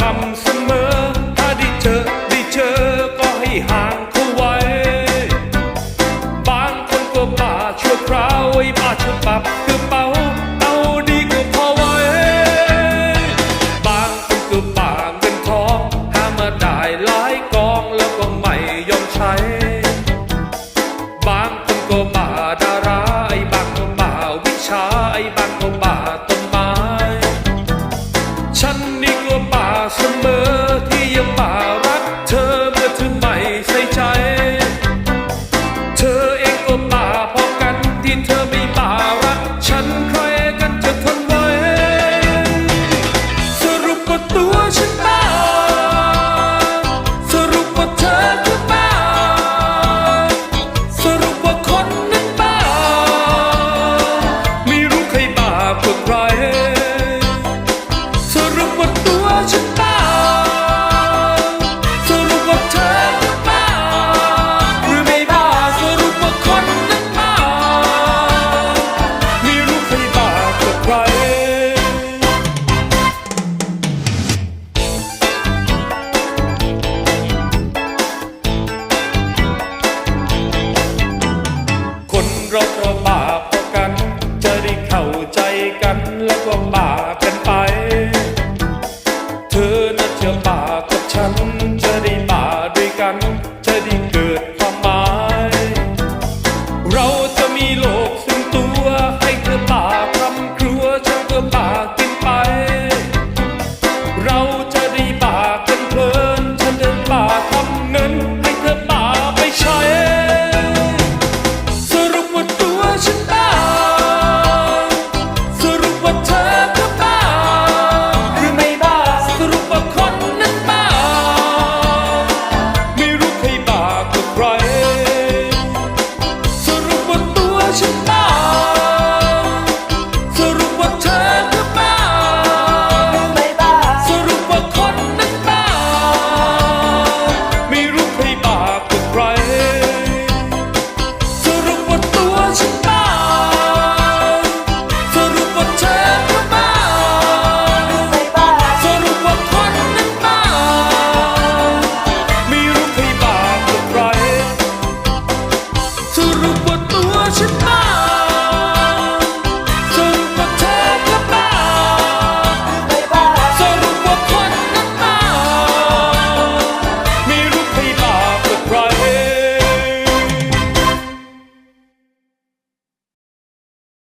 ม่ำเสมอ ถ้าได้เจอได้เจอก็ให้ห่างเขาไว้ บางคนก็ป่าชั่วคราวไว้ป่าชั่วปับคือเป่าเอาดีก็พอไว้ บางคนก็ป่าเงินทองหามาได้หลายกองแล้วก็ไม่ยอมใช้ บางคนก็ป่าดาราไอ้บางก็ป่าวิชาไอ้บางก็ป่า ฉันจะได้มาด้วยกัน จะได้เกิดความหมาย เรา